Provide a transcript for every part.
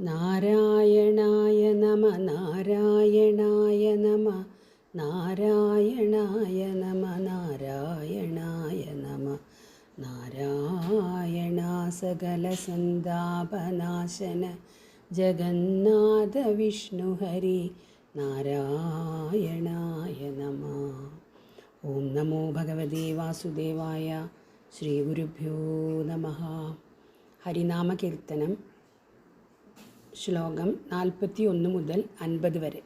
നാരായണായ നമ നാരായണായ നമ നാരായണായ നമ നാരായണായ നമ. നാരായണ സകല സന്താപനാശന ജഗന്നാഥ വിഷ്ണു ഹരി നാരായണായ നമ. ഓം നമോ ഭഗവതേ വാസുദേവായ ശ്രീ ഗുരുഭ്യോ നമ. ഹരിനാമകീർത്തനം ശ്ലോകം നാൽപ്പത്തി ഒന്ന് മുതൽ അൻപത് വരെ.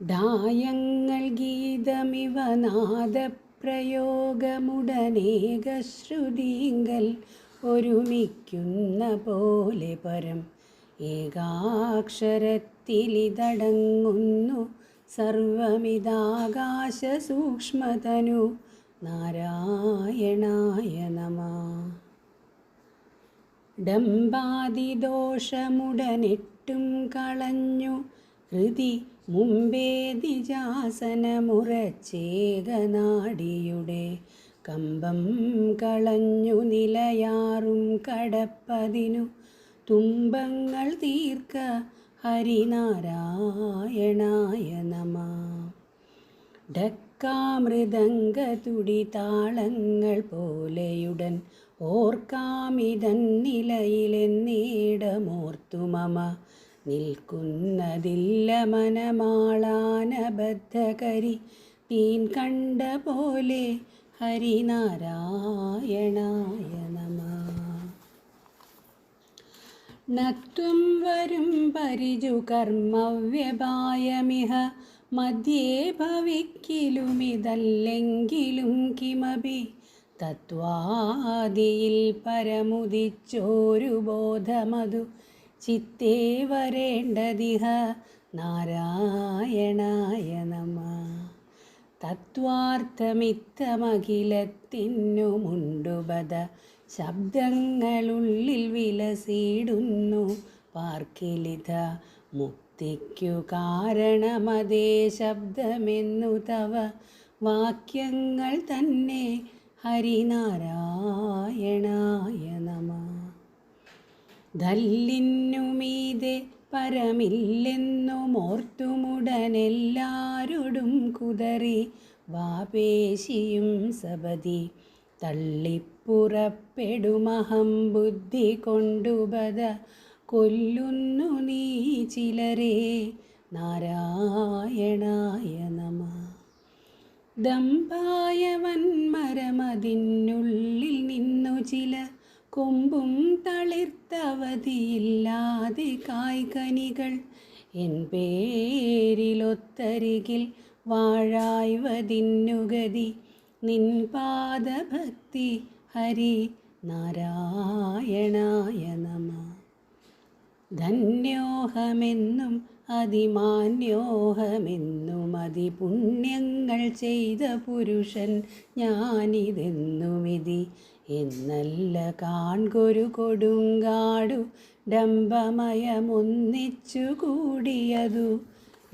ഡായങ്ങൾ ഗീതമിവ നാദപ്രയോഗമുടനേകശ്രുതിങ്കൽ ഒരുമിക്കുന്ന പോലെ പരം ഏകാക്ഷരത്തിലിതടങ്ങുന്നു സർവമിതാകാശ സൂക്ഷ്മതനു നാരായണായ നമ. ഡംബാതിദോഷമുടനെട്ടും കളഞ്ഞു. ഹൃതി മുമ്പേതിജാസനമുറച്ചേകനാടിയുടെ കമ്പം കളഞ്ഞു നിലയാറും കടപ്പതിനു. തുമ്പങ്ങൾ തീർക്ക ഹരിനാരായണായ നമ. ഡക്കാമൃദംഗതുടി താളങ്ങൾ പോലെയുടൻ ഓർക്കാമിതൻ നിലയിലെന്നീടമോർത്തു മമ നിൽക്കുന്നതില്ല മനമാളാനബദ്ധകരി. തീൻ കണ്ട പോലെ ഹരിനാരായണായ നമ നത്വം വരും പരിജു കർമ്മവ്യപായമിഹ. മധ്യേ ഭവിക്കിലുമിതല്ലെങ്കിലും കിമപി തത്വാദിയിൽ പരമുദിച്ചോരു ബോധമതു ചിത്തേ വരേണ്ടതിഹ നാരായണായ നമ. തത്വാർത്ഥമിത്തമഖിലത്തിനുമുണ്ടുപത ശബ്ദങ്ങളുള്ളിൽ വിലസീടുന്നു പാർക്കിലിത മുക്തിക്കു കാരണമതേ ശബ്ദമെന്നു തവ വാക്യങ്ങൾ തന്നെ ഹരിനാരായണായ നമ. ദല്ലിന്നുമീതെ പരമില്ലെന്നുമോർത്തുമുടനെല്ലാരോടും കുതറി വാപേശിയും സപതി തള്ളിപ്പുറപ്പെടുമഹം ബുദ്ധി കൊണ്ടുപത കൊല്ലുന്നു നീ ചിലരെ നാരായണായ നമ. ദമ്പായവൻ മരമതിനുള്ളിൽ നിന്നു ചില കൊമ്പും തളിർത്തവതിയില്ലാതെ കായ്കനികൾ എൻ പേരിലൊത്തരികിൽ വാഴായ്വതിന്നുഗതി നിൻ പാദഭക്തി ഹരി നാരായണായ നമ. ധന്യോഹമെന്നും അതിമാന്യോഹമെന്നും അതിപുണ്യങ്ങൾ ചെയ്ത പുരുഷൻ ഞാനിതെന്നുമിതി. എന്നല്ല കാൺകൊരു കൊടുങ്കാടു ഡംബമയമൊന്നിച്ചു കൂടിയതു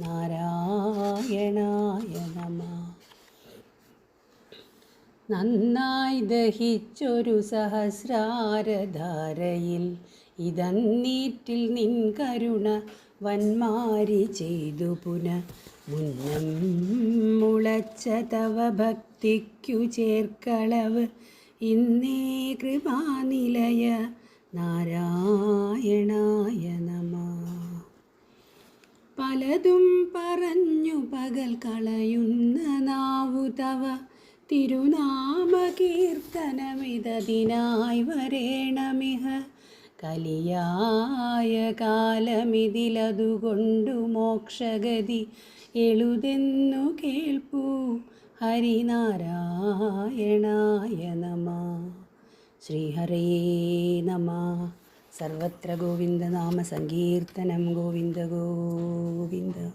നാരായണായ നമ നന്നായി ദഹിച്ചൊരു സഹസ്രാരധാരയിൽ ഇതന്നീറ്റിൽ നിൻ കരുണ വന്മാരി ചെയ്തു പുന. മുന്നം മുളച്ച തവ ഭക്തിക്കു ചേർക്കളവ്. ഇന്നേ കൃപാനിലയ നാരായണായ നമ. പലതും പറഞ്ഞു പകൽ കളയുന്ന നാവു തവ. തിരുനാമകീർത്തനമിതതിനായി വരേണമിഹ. കലിയായ കാലമിതിലതുകൊണ്ടു മോക്ഷഗതി എഴുതെന്നു കേൾപ്പൂ. ഹരിനാരായണായ നമ. ശ്രീഹരേ നമ. സർവത്ര ഗോവിന്ദനാമ സങ്കീർത്തനം ഗോവിന്ദ ഗോവിന്ദ.